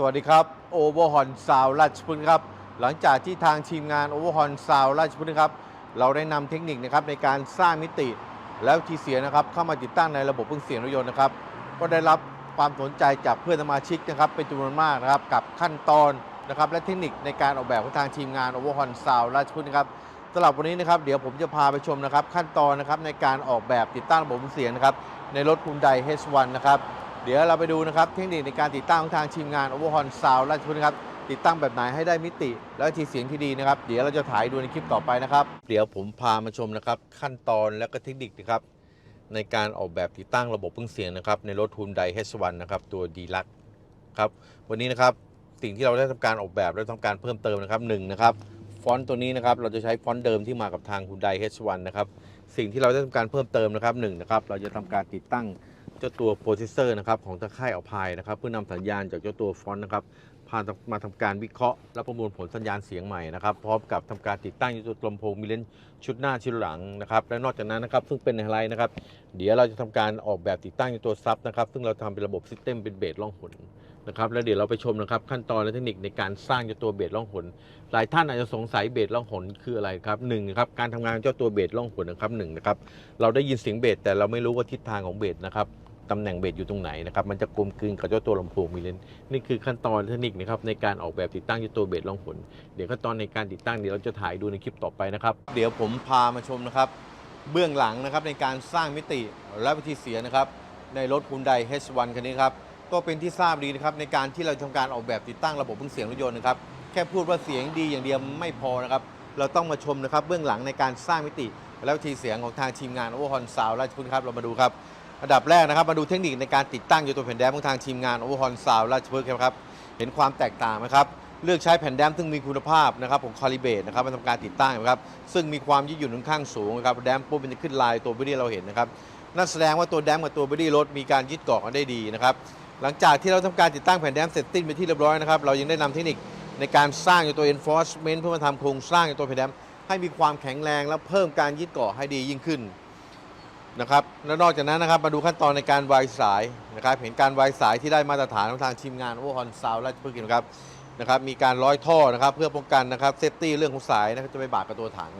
สวัสดีครับโอเวอร์ฮอนซาวราชพฤกษ์ครับ หลังจากที่ทางทีมงานโอเวอร์ฮอนซาวราชพฤกษ์ครับ เราได้นำเทคนิคนะครับในการสร้างมิติแล้วทีเสียนะครับเข้ามาติดตั้งในระบบเครื่องเสียงรถยนต์นะครับ ก็ได้รับความสนใจจากเพื่อนสมาชิกนะครับเป็นจำนวนมากนะครับกับขั้นตอนนะครับและเทคนิคในการออกแบบของทางทีมงานโอเวอร์ฮอนซาวราชพฤกษ์นครับสำหรับวันนี้นะครับเดี๋ยวผมจะพาไปชมนะครับขั้นตอนนะครับในการออกแบบติดตั้งระบบเครื่องเสียงนะครับในรถ Hyundai H1 นะครับ เดี๋ยวเราไปดูนะครับเทคนิคในการติดตั้งของทางทีมงาน Overhorn Sound ราชพฤกษ์ครับติดตั้งแบบไหนให้ได้มิติ และทีเสียงที่ดีนะครับ เดี๋ยวเราจะถ่ายดูในคลิปต่อไปนะครับ เดี๋ยวผมพามาชมนะครับขั้นตอนและก็เทคนิคนะครับในการออกแบบติดตั้งระบบเครื่งเสียงนะครับในรถ Hyundai H1 นนะครับตัว d l u x ครับวันนี้นะครับสิ่งที่เราได้ทำการออกแบบและทำการเพิ่มเติมนะครับหนึ่งนะครับฟอนต์ตัวนี้นะครับเราจะใช้ฟอนต์เดิมที่มากับทาง Hyundai H1 นะครับสิ่งที่เราได้ทำการเพิ่มเติมนะครับหนึ่งนะครับเราจะทำการติดตั้ง เจ้าตัวโปรเซสเซอร์นะครับของตะค่ายเอาพายนะครับ เพื่อนำสัญญาณจากเจ้าตัวฟอนต์นะครับพามาทำการวิเคราะห์และประมวลผลสัญญาณเสียงใหม่นะครับพร้อมกับทำการติดตั้งเจ้าตัวลำโพงมิเลนชุดหน้าชุดหลังนะครับและนอกจากนั้นนะครับซึ่งเป็นไฮไลท์นะครับ เดี๋ยวเราจะทำการออกแบบติดตั้งเจ้าตัวซับนะครับซึ่งเราทำเป็นระบบซิสเต็มเป็นเบสล่องหนนะครับแล้วเดี๋ยวเราไปชมนะครับขั้นตอนและเทคนิคในการสร้างเจ้าตัวเบสล่องหนหลายท่านอาจจะสงสัยเบสล่องหนคืออะไรครับหนึ่งนะครับการทำงานของเจ้าตัวเบสล่องหนนะครับหนึ่งนะครับเราได้ยินเสียงเบสแต่เราไม่รู้ว่าทิศทางของเบสนะครับ ตำแหน่งเบสอยู่ตรงไหนนะครับมันจะกลมกลืนกับเจ้าตัวลำโพงมีเลนนี่คือขั้นตอนเทคนิคนะครับในการออกแบบติดตั้งเจ้าตัวเบสลองหนเดี๋ยวขั้นตอนในการติดตั้งเดี๋ยวเราจะถ่ายดูในคลิปต่อไปนะครับ เดี๋ยวผมพามาชมนะครับ เบื้องหลังนะครับในการสร้างมิติและวิธีเสียงนะครับ ในรถ Hyundai H1 คันนี้ครับก็เป็นที่ทราบดีนะครับในการที่เราทำการออกแบบติดตั้งระบบเครื่องเสียงรถยนต์นะครับแค่พูดว่าเสียงดีอย่างเดียวไม่พอนะครับเราต้องมาชมนะครับเบื้องหลังในการสร้างมิติ และวิธีเสียงของทางทีมงาน o v e r h o r n Sound ราชพฤกษ์ครับเรามาดูครับ อันดับแรกนะครับมาดูเทคนิคในการติดตั้งอยู่ตัวแผ่นแดมของทางทีมงาน o v e r h o r n Sound ราชพฤกษ์ครับ เห็นความแตกต่างไหมครับ เลือกใช้แผ่นแดมซึ่งมีคุณภาพนะครับของคาลิเบตนะครับมาทำการติดตั้งนะครับ ซึ่งมีความยืดหยุ่นค่อนข้างสูงนะครับแดมปุ๊บมันจะขึ้นลายตัวบอดี้เราเห็นนะครับ นั่นแสดงว่าตัวแดมกับตัวบอดี้รถมีการยึดเกาะกันได้ดีนะครับ หลังจากที่เราทำการติดตั้งแผ่นแดมเสร็จสิ้นไปที่เรียบร้อยนะครับ เรายังได้นำเทคนิคในการสร้างตัว enforcement เพื่อมาทำโครงสร้างตัวแผ่นแดมให้มีความแข็งแรงและเพิ่มการยึดเกาะให้ดียิ่งขึ้น นะครับแล้วนอกจากนั้นนะครับมาดูขั้นตอนในการวายสายนะครับเห็นการวายสายที่ได้มาตรฐานของทางทีมงานโอเวอร์ฮอนซาวและเพื่อกินนะครับนะครับมีการร้อยท่อนะครับเพื่อป้องกันนะครับเซฟตี้เรื่องของสายนะครับจะไปบาดกับตัวถัง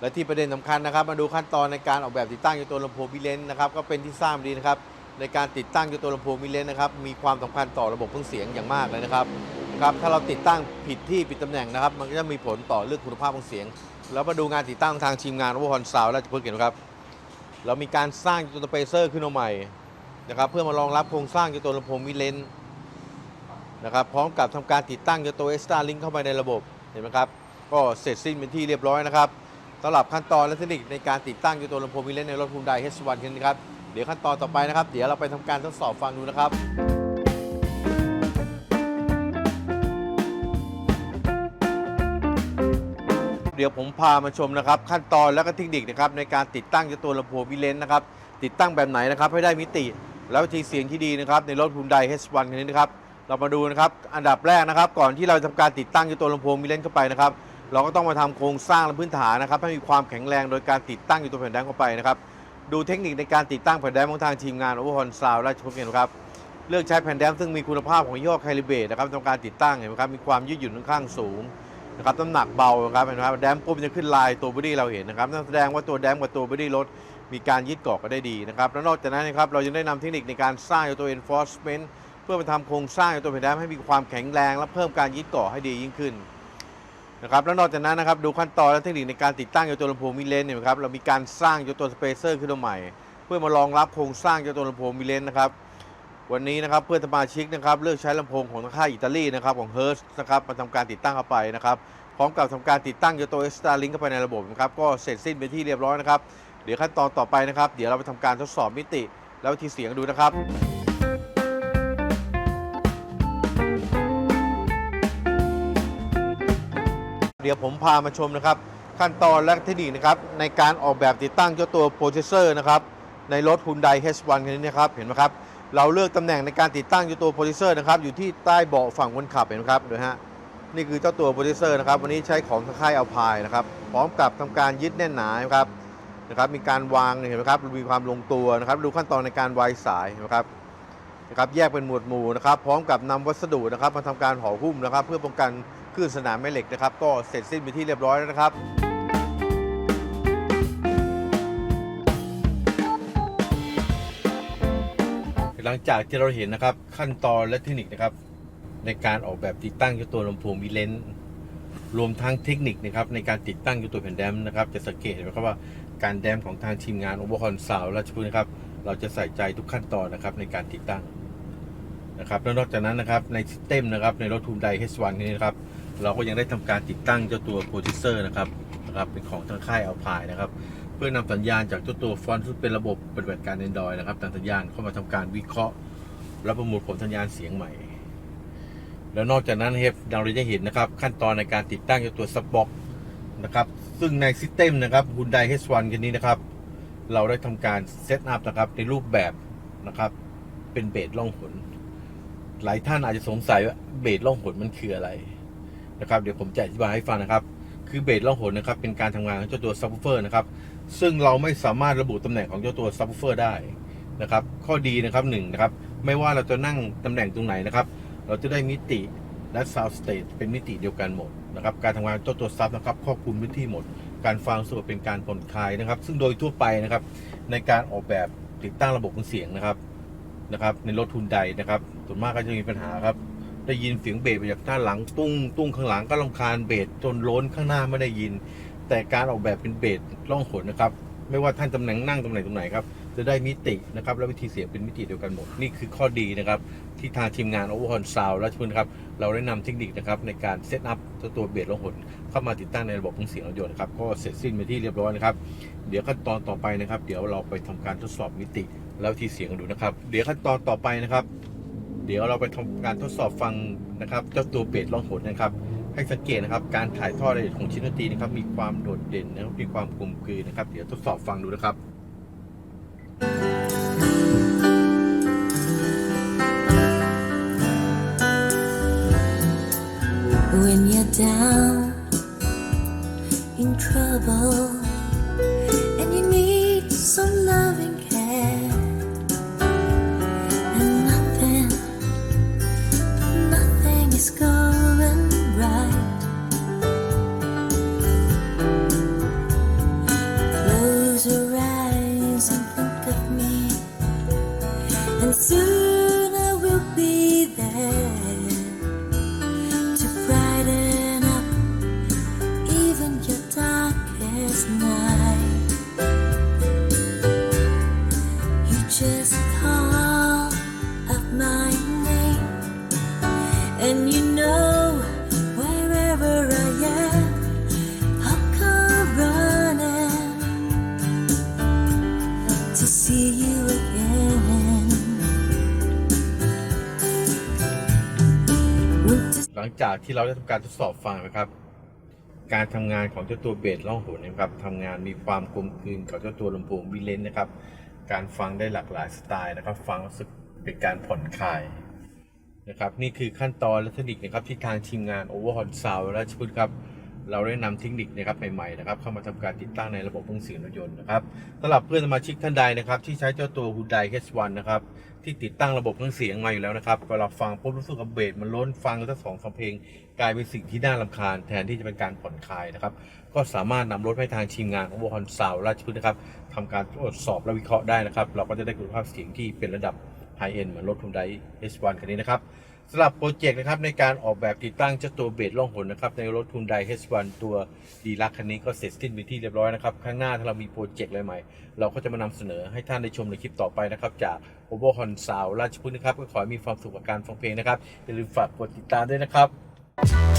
และที่ประเด็นสำคัญนะครับ มาดูขั้นตอนในการออกแบบติดตั้งอยู่ตัวลำโพงมิเลนนะครับก็เป็นที่ทราบดีนะครับในการติดตั้งอยู่ตัวลำโพงมิเลนนะครับมีความสำคัญต่อระบบเครื่องเสียงอย่างมากเลยนะครับนะครับถ้าเราติดตั้งผิดที่ผิดตำแหน่งนะครับ มันก็จะมีผลต่อเรื่องคุณภาพของเสียง แล้วมาดูงานติดตั้งทางทีมงานโอเวอฮอนซาวและเพื่อกินนครับ เรามีการสร้างตัวสเปเซอร์ขึ้นมาใหม่นะครับเพื่อมารองรับโครงสร้างตัวลำโพงวิเลนนะครับพร้อมกับทำการติดตั้งตัวเอ็กซ์ตร้าลิงเข้าไปในระบบเห็นไหมครับก็เสร็จสิ้นเป็นที่เรียบร้อยนะครับสำหรับขั้นตอนและเทคนิคในการติดตั้งตัวลำโพงวิเลนในรถ Hyundai H1 คันนะครับเดี๋ยวขั้นตอนต่อไปนะครับ เดี๋ยวเราไปทำการทดสอบฟังดูนะครับ ดี๋ยวผมพามาชมนะครับ ขั้นตอนและก็เทคนิคนะครับในการติดตั้งตัวลำโพงวิเลนนะครับ ติดตั้งแบบไหนนะครับให้ได้มิติ แล้ววิธีเสียงที่ดีนะครับในรถ Hyundai H1 คันนี้นะครับ เรามาดูนะครับอันดับแรกนะครับ ก่อนที่เราจะทำการติดตั้งตัวลำโพงวิเลนเข้าไปนะครับ เราก็ต้องมาทำโครงสร้างและพื้นฐานนะครับ ให้มีความแข็งแรงโดยการติดตั้งอยู่ตัวแผ่นแดงเข้าไปนะครับดูเทคนิคในการติดตั้งแผ่นแดงของทางทีมงาน o v e r h o r n Sound ราชพฤกษ์นะครับเลือกใช้แผ่นแดงซึ่งมีคุณภาพของย่ห้อไคลิเบตนะครับทำการติดตั้งเห็นไหมครับมีความยืดหยุ่นค่อนข้างสูง นะครับน้ำหนักเบานะครับเห็นไหมครับแดมปุ๊บจะขึ้นลายตัวบอดี้เราเห็นนะครับนั่นแสดงว่าตัวแดมกับตัวบอดี้รถมีการยึดเกาะกันได้ดีนะครับแล้วนอกจากนั้นนะครับเรายังได้นำเทคนิคในการสร้างตัว enforcement เพื่อมาทำโครงสร้างตัวแผ่นแดมให้มีความแข็งแรง และเพิ่มการยึดเกาะให้ดียิ่งขึ้นนะครับแล้วนอกจากนั้นนะครับดูขั้นตอนและเทคนิคในการติดตั้งตัวลำโพงมิเลนเนี่ยครับเรามีการสร้างตัวสเปเซอร์ขึ้นมาใหม่ เพื่อมารองรับโครงสร้างตัวลำโพงมิเลนนะครับ วันนี้นะครับเพื่อนสมาชิกนะครับเลือกใช้ลำโพงของทางค่ายอิตาลีนะครับของ h e r s นะครับมาทำการติดตั้งเข้าไปนะครับพร้อมกับทำการติดตั้งตัวเอ็กซ์ตร้าลิงเข้าไปในระบบนะครับก็เสร็จสิ้นเป็นที่เรียบร้อยนะครับเดี๋ยวขั้นตอนต่อไปนะครับ เดี๋ยวเราไปทำการทดสอบมิติ แล้ววิธีเสียงดูนะครับเดี๋ยวผมพามาชมนะครับ ขั้นตอนและเทคนิคนะครับในการออกแบบติดตั้งเจ้าตัวโปรเซสเซอร์นะครับในรถ Hyundai H1 คันนี้นะครับเห็นไหมครับ เราเลือกตำแหน่งในการติดตั้งเจ้าตัวโปรเซสเซอร์นะครับอยู่ที่ใต้เบาะฝั่งคนขับเห็นไหมครับดูฮะนี่คือเจ้าตัวโปรเซสเซอร์นะครับวันนี้ใช้ของค่ายอัลพายนะครับพร้อมกับทำการยึดแน่นหนาครับนะครับมีการวางเห็นไหมครับมีความลงตัวนะครับดูขั้นตอนในการวายสายนไหมครับนะครับแยกเป็นหมวดหมู่นะครับพร้อมกับนำวัสดุนะครับมาทำการห่อหุ้มนะครับ เพื่อป้องกันคลื่นสนามแม่เหล็กนะครับ ก็เสร็จสิ้นไปที่เรียบร้อยแล้วนะครับ ลังจากที่เราเห็นนะครับขั้นตอนและเทคนิคนะครับ ในการออกแบบติดตั้งเจ้าตัวลำโพงวีเลนรวมทั้งเทคนิคนะครับในการติดตั้งเจ้าตัวแผ่นแดมนะครับ จะสังเกตเห็นไหมครับว่าการแดมของทางทีมงานอเวอร์คอนซาวราชพฤกษ์นะครับ เราจะใส่ใจทุกขั้นตอนนะครับในการติดตั้งนะครับแล้วนอกจากนั้นนะครับในซิสเต็มนะครับในรถทูมได H1 นี้นะครับเราก็ยังได้ทำการติดตั้งเจ้าตัวโปรดิวเซอร์นะครับนะครับเป็นของทางค่ายเอัลพายนะครับ พื่อนำสัญญาณจากเจ้าตัวฟอนต์ซึ่งเป็นระบบปฏิบัติการ Android นะครับทางสัญญาณเข้ามาทำการวิเคราะห์ และประมวลผลสัญญาณเสียงใหม่ แล้วนอกจากนั้นเฮฟเราจะเห็นนะครับ ขั้นตอนในการติดตั้งเจ้าตัวซับบ็อกนะครับ ซึ่งในซิสเต็มนะครับ Hyundai H1 คันนี้นะครับ เราได้ทำการเซตอัพนะครับในรูปแบบนะครับ เป็นเบสล่องหนหลายท่านอาจจะสงสัยว่าเบสล่องหนมันคืออะไรนะครับ เดี๋ยวผมจะอธิบายให้ฟังนะครับ คือเบสล่องหนนะครับ เป็นการทำงานของเจ้าตัวซับ w ูเฟอร์นะครับ ซึ่งเราไม่สามารถระบุตำแหน่งของเจ้าตัวซับ w ูเฟอร์ได้นะครับ ข้อดีนะครับหนึ่งนะครับ ไม่ว่าเราจะนั่งตำแหน่งตรงไหนนะครับ เราจะได้มิติและ sound state เป็นมิติเดียวกันหมดนะครับ การทำงานเจ้าตัวซับนะครับครอบคลุมพื้นที่หมด การฟังสดเป็นการผ่อนคลายนะครับ ซึ่งโดยทั่วไปนะครับ ในการออกแบบติดตั้งระบบเสียงนะครับนะครับ ในรถทุนใดนะครับส่วนมากก็จะมีปัญหาครับได้ยินเสียงเบสมาจากด้านหลัง ตุ้งตุ้งข้างหลังก็ลำคาญเบสจนล้นข้างหน้าไม่ได้ยิน แต่การออกแบบเป็นเบสล่องหนนะครับ ไม่ว่าท่านตำแหน่งนั่งตำแหน่งตรงไหนครับ จะได้มิตินะครับ และวิธีเสียงเป็นมิติเดียวกันหมด นี่คือข้อดีนะครับ ที่ทางทีมงาน o v e r h o r n Sound ราชพฤกษ์ครับ เราได้นำเทคนิคนะครับในการเซตอัพตัวเบสล่องหนเข้ามาติดตั้งในระบบเครื่องเสียงรถยนต์นะครับ ก็เสร็จสิ้นไปที่เรียบร้อยนะครับ เดี๋ยวขั้นตอนต่อไปนะครับ เดี๋ยวเราไปทำการทดสอบมิติ แล้ววิธีเสียงกันดูนะครับ เดี๋ยวขั้นตอนต่อไปนะครับ เดี๋ยวเราไปทำการทดสอบฟังนะครับ เจ้าตัวเบสล่องหนนะครับ ให้สังเกตนะครับ การถ่ายทอดรายละเอียดของชิ้นดนตรีนะครับ มีความโดดเด่นนะครับมีความกลมกลืนนะครับ เดี๋ยวทดสอบฟังดูนะครับ darkest night. You just call up my name, and you know wherever I am, I'll come running to see you again. Winter หลังจากที่เราได้ทำการทดสอบฟังนะครับ การทำงานของเจ้าตัวเบสล่องหนนะครับทำงานมีความกลมกลืนกับเจ้าตัวลำโพงวิเลนนะครับ การฟังได้หลากหลายสไตล์นะครับ ฟังรู้สึกเป็นการผ่อนคลายนะครับ นี่คือขั้นตอนและเทคนิคนะครับที่ทางทีมงาน Overhaul Sound ราชพฤกษ์ครับ เราได้นำเทคนิคนะครับใหม่ๆนะครับเข้ามาทำการติดตั้งในระบบเครื่องเสียงรถยนต์นะครับสำหรับเพื่อนสมาชิกท่านใดนะครับที่ใช้เจ้าตัว Hyundai H1 นะครับที่ติดตั้งระบบเครื่องเสียงมาอยู่แล้วนะครับเวลาฟังปุ๊บรู้สึกว่าเบสมันล้นฟังแล้วทั้งสองเพลง กลายเป็นสิ่งที่น่ารำคาญแทนที่จะเป็นการผ่อนคลายนะครับก็สามารถนำรถให้ทางทีมงานของวอร์นซาวราชพฤกษ์นะครับทำการตรวจสอบและวิเคราะห์ได้นะครับ เราก็จะได้คุณภาพเสียงที่เป็นระดับไฮเอ็นเหมือนรถ Hyundai H1 คันนี้นะครับ สำหรับโปรเจกต์นะครับในการออกแบบติดตั้งเจ้าตัวเบรดล่องหนนะครับในรถ Hyundai H1 ตัวดีลักคันนี้ก็เสร็จสิ้นไปที่เรียบร้อยนะครับข้างหน้าถ้าเรามีโปรเจกต์อะไรใหม่ เราก็จะมานำเสนอให้ท่านได้ชมในคลิปต่อไปนะครับจาก o v e r h o r n Sound ราชพฤกษ์นะครับก็ขอให้มีความสุขกับการฟังเพลงนะครับอย่าลืมฝากกดติดตามด้วยนะครับ